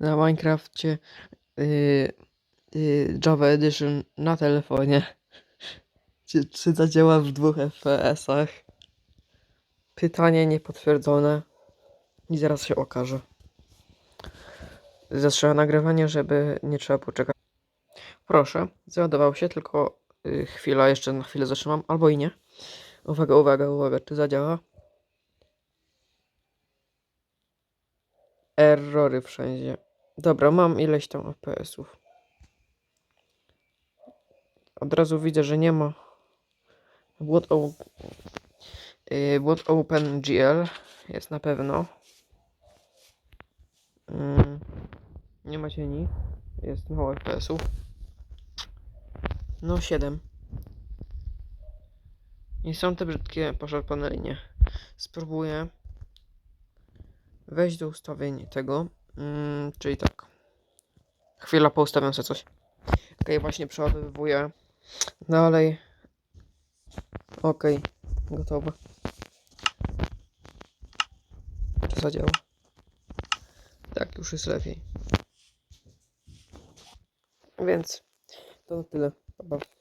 na Minecrafcie yy, yy, Java Edition na telefonie. Czy, czy zadziała w dwóch FPS-ach? Pytanie niepotwierdzone. I zaraz się okaże. Zatrzymam nagrywanie, żeby nie trzeba poczekać. Proszę, załadował się, tylko yy, chwila, jeszcze na chwilę zatrzymam, albo i nie. Uwaga, uwaga, uwaga, czy zadziała? Errory wszędzie. Dobra, mam ileś tam FPS-ów. Od razu widzę, że nie ma. Błot, o... yy, błot OpenGL jest na pewno. Mm, nie ma cieni. Jest mało FPS-ów. No 7. I są te brzydkie poszarpane linie. Spróbuję wejść do ustawień tego. Mm, czyli tak. Chwila, poustawiam sobie coś. Okej, właśnie przeładowuję. Dalej. Okej, gotowe. Czy zadziała? Tak, już jest lepiej. Więc to na tyle. Pa.